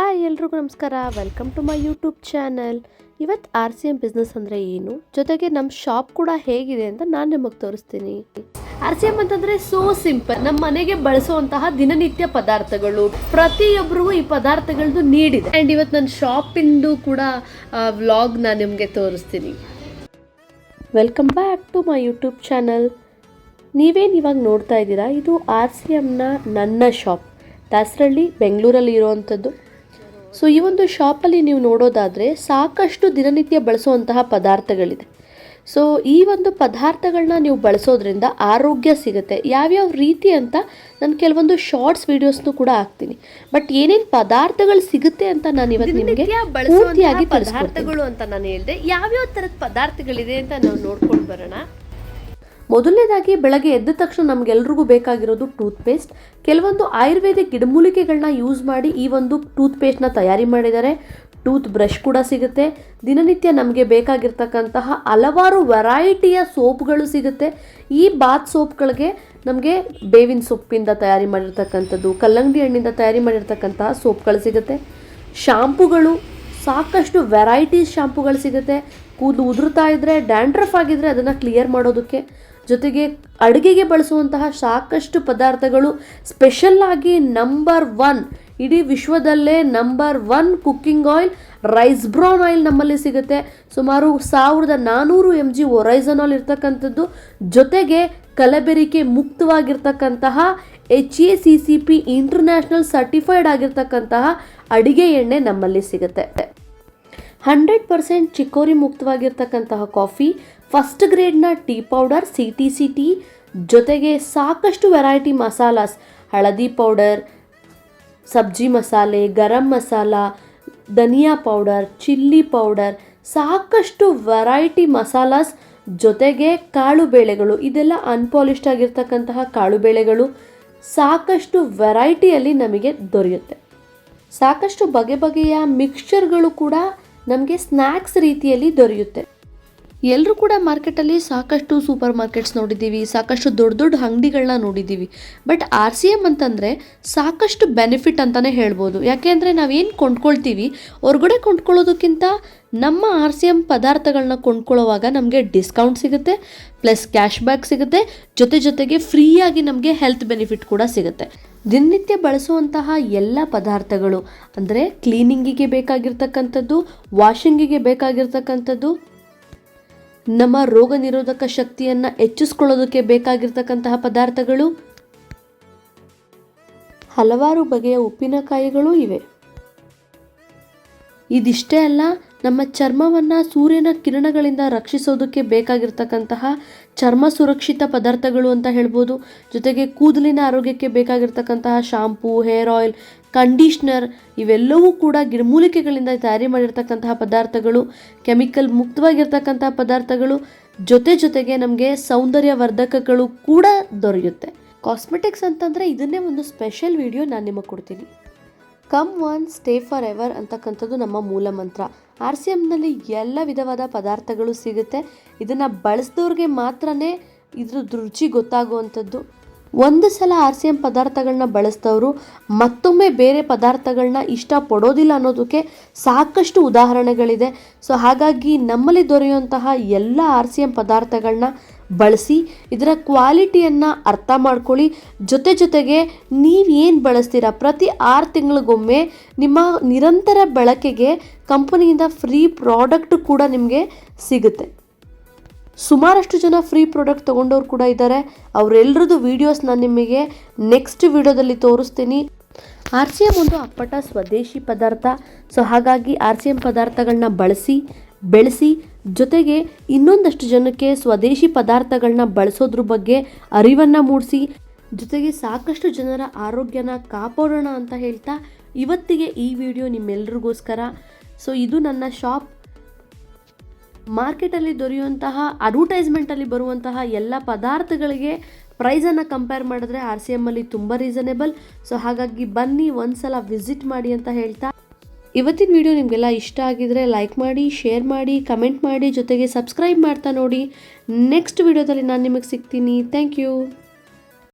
Hi ಎಲ್ರಿಗೂ ನಮಸ್ಕಾರ. Welcome to my YouTube channel ಇವತ್ತು ಆರ್ ಸಿ ಎಂ ಬಿಸ್ನೆಸ್ ಅಂದರೆ ಏನು? ಜೊತೆಗೆ ನಮ್ಮ ಶಾಪ್ ಕೂಡ ಹೇಗಿದೆ ಅಂತ ನಾನು ನಿಮಗೆ ತೋರಿಸ್ತೀನಿ. ಆರ್ ಸಿ ಎಂ ಅಂತಂದರೆ ಸೋ ಸಿಂಪಲ್ ನಮ್ಮ ಮನೆಗೆ ಬಳಸುವಂತಹ ದಿನನಿತ್ಯ ಪದಾರ್ಥಗಳು. ಪ್ರತಿಯೊಬ್ಬರಿಗೂ ಈ ಪದಾರ್ಥಗಳದ್ದು ನೀಡಿದೆ. ಆ್ಯಂಡ್ ಇವತ್ತು ನನ್ನ ಶಾಪಿಂದು ಕೂಡ ವ್ಲಾಗ್ ನಾನು ನಿಮಗೆ ತೋರಿಸ್ತೀನಿ. Welcome back to my YouTube channel ನೀವೇನು ಇವಾಗ ನೋಡ್ತಾ ಇದ್ದೀರಾ? ಇದು ಆರ್ ಸಿ ಎಮ್ನ ನನ್ನ ಶಾಪ್ ದಾಸರಳ್ಳಿ ಬೆಂಗಳೂರಲ್ಲಿ ಇರುವಂಥದ್ದು ಸೊ ಈ ಒಂದು ಶಾಪಲ್ಲಿ ನೀವು ನೋಡೋದಾದರೆ ಸಾಕಷ್ಟು ದಿನನಿತ್ಯ ಬಳಸುವಂತಹ ಪದಾರ್ಥಗಳಿದೆ. ಸೊ ಈ ಒಂದು ಪದಾರ್ಥಗಳನ್ನ ನೀವು ಬಳಸೋದ್ರಿಂದ ಆರೋಗ್ಯ ಸಿಗುತ್ತೆ. ಯಾವ್ಯಾವ ರೀತಿ ಅಂತ ನಾನು ಕೆಲವೊಂದು ಶಾರ್ಟ್ಸ್ ವಿಡಿಯೋಸ್ನು ಕೂಡ ಹಾಕ್ತೀನಿ. ಬಟ್ ಏನೇನು ಪದಾರ್ಥಗಳು ಸಿಗುತ್ತೆ ಅಂತ ನಾನು ಇವತ್ತು ನಿಮಗೆ ಪೂರ್ತಿಯಾಗಿ ಪದಾರ್ಥಗಳು ಅಂತ ನಾನು ಹೇಳಿದೆ ಯಾವ್ಯಾವ ಥರದ ಪದಾರ್ಥಗಳಿದೆ ಅಂತ ನಾವು ನೋಡ್ಕೊಂಡು ಬರೋಣ. ಮೊದಲನೇದಾಗಿ ಬೆಳಗ್ಗೆ ಎದ್ದ ತಕ್ಷಣ ನಮಗೆಲ್ರಿಗೂ ಬೇಕಾಗಿರೋದು ಟೂತ್ ಪೇಸ್ಟ್ ಕೆಲವೊಂದು ಆಯುರ್ವೇದಿಕ್ ಗಿಡಮೂಲಿಕೆಗಳನ್ನ ಯೂಸ್ ಮಾಡಿ ಈ ಒಂದು ಟೂತ್ ಪೇಸ್ಟ್ನ ತಯಾರಿ ಮಾಡಿದ್ದಾರೆ. ಟೂತ್ ಬ್ರಷ್ ಕೂಡ ಸಿಗುತ್ತೆ. ದಿನನಿತ್ಯ ನಮಗೆ ಬೇಕಾಗಿರ್ತಕ್ಕಂತಹ ಹಲವಾರು ವೆರೈಟಿಯ ಸೋಪ್ಗಳು ಸಿಗುತ್ತೆ. ಈ ಬಾತ್ ಸೋಪ್ಗಳಿಗೆ ನಮಗೆ ಬೇವಿನ ಸೊಪ್ಪಿಂದ ತಯಾರಿ ಮಾಡಿರ್ತಕ್ಕಂಥದ್ದು, ಕಲ್ಲಂಗಡಿ ಹಣ್ಣಿಂದ ತಯಾರಿ ಮಾಡಿರ್ತಕ್ಕಂತಹ ಸೋಪ್ಗಳು ಸಿಗುತ್ತೆ. ಶಾಂಪುಗಳು, ಸಾಕಷ್ಟು ವೆರೈಟೀಸ್ ಶಾಂಪುಗಳು ಸಿಗುತ್ತೆ. ಕೂದಲು ಉದುರ್ತಾ ಇದ್ದರೆ ಡ್ಯಾಂಡ್ರಫ್ ಆಗಿದ್ದರೆ ಅದನ್ನು ಕ್ಲಿಯರ್ ಮಾಡೋದಕ್ಕೆ. ಜೊತೆಗೆ ಅಡುಗೆಗೆ ಬಳಸುವಂತಹ ಸಾಕಷ್ಟು ಪದಾರ್ಥಗಳು ಸ್ಪೆಷಲ್ ಆಗಿ ನಂಬರ್ ಒನ್ ಇಡೀ ವಿಶ್ವದಲ್ಲೇ number one cooking oil rice bran oil ನಮ್ಮಲ್ಲಿ ಸಿಗುತ್ತೆ. ಸುಮಾರು ಸಾವಿರದ ನಾನ್ನೂರು ಎಂ ಜಿ ಒರೈಸನಾಲ್ ಇರ್ತಕ್ಕಂಥದ್ದು. ಜೊತೆಗೆ ಕಲಬೆರಿಕೆ ಮುಕ್ತವಾಗಿರ್ತಕ್ಕಂತಹ H A C C P international certified ಆಗಿರ್ತಕ್ಕಂತಹ ಅಡಿಗೆ ಎಣ್ಣೆ ನಮ್ಮಲ್ಲಿ ಸಿಗುತ್ತೆ. ಹಂಡ್ರೆಡ್ ಪರ್ಸೆಂಟ್ ಚಿಕ್ಕೋರಿ ಮುಕ್ತವಾಗಿರ್ತಕ್ಕಂತಹ coffee first ಗ್ರೇಡ್ನ tea powder C T C tea, ಜೊತೆಗೆ ಸಾಕಷ್ಟು ವೆರೈಟಿ ಮಸಾಲಾಸ್. ಹಳದಿ ಪೌಡರ್, ಸಬ್ಜಿ ಮಸಾಲೆ, ಗರಂ ಮಸಾಲ, ಧನಿಯಾ ಪೌಡರ್, ಚಿಲ್ಲಿ ಪೌಡರ್, ಸಾಕಷ್ಟು ವೆರೈಟಿ ಮಸಾಲಾಸ್ ಜೊತೆಗೆ ಕಾಳು ಬೇಳೆಗಳು. ಇದೆಲ್ಲ ಅನ್ಪಾಲಿಷ್ಡ್ ಆಗಿರ್ತಕ್ಕಂತಹ ಕಾಳು ಬೇಳೆಗಳು. ಸಾಕಷ್ಟು ವೆರೈಟಿಯಲ್ಲಿ ನಮಗೆ ದೊರೆಯುತ್ತೆ. ಸಾಕಷ್ಟು ಬಗೆ ಬಗೆಯ ಮಿಕ್ಸ್ಚರ್ಗಳು ಕೂಡ ನಮಗೆ ಸ್ನ್ಯಾಕ್ಸ್ ರೀತಿಯಲ್ಲಿ ದೊರೆಯುತ್ತೆ. ಎಲ್ಲರೂ ಕೂಡ ಮಾರ್ಕೆಟಲ್ಲಿ ಸಾಕಷ್ಟು ಸೂಪರ್ ಮಾರ್ಕೆಟ್ಸ್ ನೋಡಿದ್ದೀವಿ, ಸಾಕಷ್ಟು ದೊಡ್ಡ ದೊಡ್ಡ ಅಂಗಡಿಗಳನ್ನ ನೋಡಿದ್ದೀವಿ. ಬಟ್ ಆರ್ ಸಿ ಎಂ ಅಂತಂದರೆ ಸಾಕಷ್ಟು ಬೆನಿಫಿಟ್ ಅಂತಲೇ ಹೇಳ್ಬೋದು. ಯಾಕೆಂದರೆ ನಾವೇನು ಕೊಂಡ್ಕೊಳ್ತೀವಿ, ಹೊರಗಡೆ ಕೊಂಡ್ಕೊಳ್ಳೋದಕ್ಕಿಂತ ನಮ್ಮ ಆರ್ ಸಿ ಎಂ ಪದಾರ್ಥಗಳನ್ನ ಕೊಂಡ್ಕೊಳ್ಳೋವಾಗ ನಮಗೆ ಡಿಸ್ಕೌಂಟ್ ಸಿಗುತ್ತೆ, ಪ್ಲಸ್ ಕ್ಯಾಶ್ ಬ್ಯಾಕ್ ಸಿಗುತ್ತೆ, ಜೊತೆ ಜೊತೆಗೆ ಫ್ರೀಯಾಗಿ ನಮಗೆ ಹೆಲ್ತ್ ಬೆನಿಫಿಟ್ ಕೂಡ ಸಿಗುತ್ತೆ. ದಿನನಿತ್ಯ ಬಳಸುವಂತಹ ಎಲ್ಲ ಪದಾರ್ಥಗಳು, ಅಂದರೆ ಕ್ಲೀನಿಂಗಿಗೆ ಬೇಕಾಗಿರ್ತಕ್ಕಂಥದ್ದು, ವಾಷಿಂಗಿಗೆ ಬೇಕಾಗಿರ್ತಕ್ಕಂಥದ್ದು, ನಮ್ಮ ರೋಗ ನಿರೋಧಕ ಶಕ್ತಿಯನ್ನು ಹೆಚ್ಚಿಸ್ಕೊಳ್ಳೋದಕ್ಕೆ ಬೇಕಾಗಿರ್ತಕ್ಕಂತಹ ಪದಾರ್ಥಗಳು, ಹಲವಾರು ಬಗೆಯ ಉಪ್ಪಿನಕಾಯಿಗಳು ಇವೆ. ಇದಿಷ್ಟೇ ಅಲ್ಲ ನಮ್ಮ ಚರ್ಮವನ್ನು ಸೂರ್ಯನ ಕಿರಣಗಳಿಂದ ರಕ್ಷಿಸೋದಕ್ಕೆ ಬೇಕಾಗಿರ್ತಕ್ಕಂತಹ ಚರ್ಮ ಸುರಕ್ಷಿತ ಪದಾರ್ಥಗಳು ಅಂತ ಹೇಳ್ಬೋದು. ಜೊತೆಗೆ ಕೂದಲಿನ ಆರೋಗ್ಯಕ್ಕೆ ಬೇಕಾಗಿರ್ತಕ್ಕಂತಹ ಶಾಂಪೂ, ಹೇರ್ ಆಯಿಲ್, ಕಂಡೀಷ್ನರ್ ಇವೆಲ್ಲವೂ ಕೂಡ ಗಿಡಮೂಲಿಕೆಗಳಿಂದ ತಯಾರಿ ಮಾಡಿರ್ತಕ್ಕಂತಹ ಪದಾರ್ಥಗಳು. ಕೆಮಿಕಲ್ ಮುಕ್ತವಾಗಿರ್ತಕ್ಕಂತಹ ಪದಾರ್ಥಗಳು. ಜೊತೆ ಜೊತೆಗೆ ನಮಗೆ ಸೌಂದರ್ಯವರ್ಧಕಗಳು ಕೂಡ ದೊರೆಯುತ್ತೆ. ಕಾಸ್ಮೆಟಿಕ್ಸ್ ಅಂತಂದರೆ ಇದನ್ನೇ ಒಂದು ಸ್ಪೆಷಲ್ ವಿಡಿಯೋ ನಾನು ನಿಮಗೆ ಕೊಡ್ತೀನಿ. Come on stay for ever ಅಂತಕ್ಕಂಥದ್ದು ನಮ್ಮ ಮೂಲ ಮಂತ್ರ. ಆರ್ ಸಿ ಎಮ್ನಲ್ಲಿ ಎಲ್ಲ ವಿಧವಾದ ಪದಾರ್ಥಗಳು ಸಿಗುತ್ತೆ. ಇದನ್ನು ಬಳಸಿದವ್ರಿಗೆ ಮಾತ್ರನೇ ಇದ್ರದ್ದು ರುಚಿ ಗೊತ್ತಾಗುವಂಥದ್ದು. ಒಂದು ಸಲ ಆರ್ ಸಿ ಎಂ ಪದಾರ್ಥಗಳನ್ನ ಬಳಸಿದವರು ಮತ್ತೊಮ್ಮೆ ಬೇರೆ ಪದಾರ್ಥಗಳನ್ನ ಇಷ್ಟಪಡೋದಿಲ್ಲ ಅನ್ನೋದಕ್ಕೆ ಸಾಕಷ್ಟು ಉದಾಹರಣೆಗಳಿದೆ. ಸೊ ಹಾಗಾಗಿ ನಮ್ಮಲ್ಲಿ ದೊರೆಯುವಂತಹ ಎಲ್ಲ ಆರ್ ಸಿ ಎಂ ಪದಾರ್ಥಗಳನ್ನ ಬಳಸಿ ಇದರ ಕ್ವಾಲಿಟಿಯನ್ನು ಅರ್ಥ ಮಾಡ್ಕೊಳ್ಳಿ. ಜೊತೆ ಜೊತೆಗೆ ನೀವು ಏನು ಬಳಸ್ತೀರಾ? ಪ್ರತಿ ಆರು ತಿಂಗಳಿಗೊಮ್ಮೆ ನಿಮ್ಮ ನಿರಂತರ ಬಳಕೆಗೆ ಕಂಪನಿಯಿಂದ ಫ್ರೀ ಪ್ರಾಡಕ್ಟ್ ಕೂಡ ನಿಮಗೆ ಸಿಗುತ್ತೆ. ಸುಮಾರಷ್ಟು ಜನ ಫ್ರೀ ಪ್ರಾಡಕ್ಟ್ ತೊಗೊಂಡವ್ರು ಕೂಡ ಇದ್ದಾರೆ. ಅವರೆಲ್ಲರದು ವೀಡಿಯೋಸ್ ನಾನು ನಿಮಗೆ ನೆಕ್ಸ್ಟ್ ವಿಡಿಯೋದಲ್ಲಿ ತೋರಿಸ್ತೀನಿ. ಆರ್ ಸಿ ಎಂ ಒಂದು ಅಪ್ಪಟ ಸ್ವದೇಶಿ ಪದಾರ್ಥ. ಸೊ ಹಾಗಾಗಿ ಆರ್ ಸಿ ಎಂ ಪದಾರ್ಥಗಳನ್ನ ಬಳಸಿ ಬೆಳೆಸಿ, ಜೊತೆಗೆ ಇನ್ನೊಂದಷ್ಟು ಜನಕ್ಕೆ ಸ್ವದೇಶಿ ಪದಾರ್ಥಗಳನ್ನ ಬಳಸೋದ್ರ ಬಗ್ಗೆ ಅರಿವನ್ನು ಮೂಡಿಸಿ, ಜೊತೆಗೆ ಸಾಕಷ್ಟು ಜನರ ಆರೋಗ್ಯನ ಕಾಪಾಡೋಣ ಅಂತ ಹೇಳ್ತಾ ಇವತ್ತಿಗೆ ಈ ವಿಡಿಯೋ ನಿಮ್ಮೆಲ್ರಿಗೋಸ್ಕರ. ಸೊ ಇದು ನನ್ನ ಶಾಪ್ ಮಾರ್ಕೆಟಲ್ಲಿ ದೊರೆಯುವಂತಹ ಅಡ್ವರ್ಟೈಸ್ಮೆಂಟಲ್ಲಿ ಬರುವಂತಹ ಎಲ್ಲ ಪದಾರ್ಥಗಳಿಗೆ ಪ್ರೈಸನ್ನು ಕಂಪೇರ್ ಮಾಡಿದ್ರೆ ಆರ್ ಸಿ ಎಮ್ಮಲ್ಲಿ ತುಂಬ ರೀಸನೇಬಲ್ ಸೊ ಹಾಗಾಗಿ ಬನ್ನಿ, ಒಂದ್ಸಲ ವಿಸಿಟ್ ಮಾಡಿ ಅಂತ ಹೇಳ್ತಾ. ಇವತ್ತಿನ ವಿಡಿಯೋ ನಿಮಗೆಲ್ಲ ಇಷ್ಟ ಆಗಿದರೆ ಲೈಕ್ ಮಾಡಿ ಶೇರ್ ಮಾಡಿ ಕಮೆಂಟ್ ಮಾಡಿ, ಜೊತೆಗೆ ಸಬ್ಸ್ಕ್ರೈಬ್ ಮಾಡ್ತಾ ನೋಡಿ. ನೆಕ್ಸ್ಟ್ ವಿಡಿಯೋದಲ್ಲಿ ನಾನು ನಿಮಗೆ ಸಿಗ್ತೀನಿ. Thank you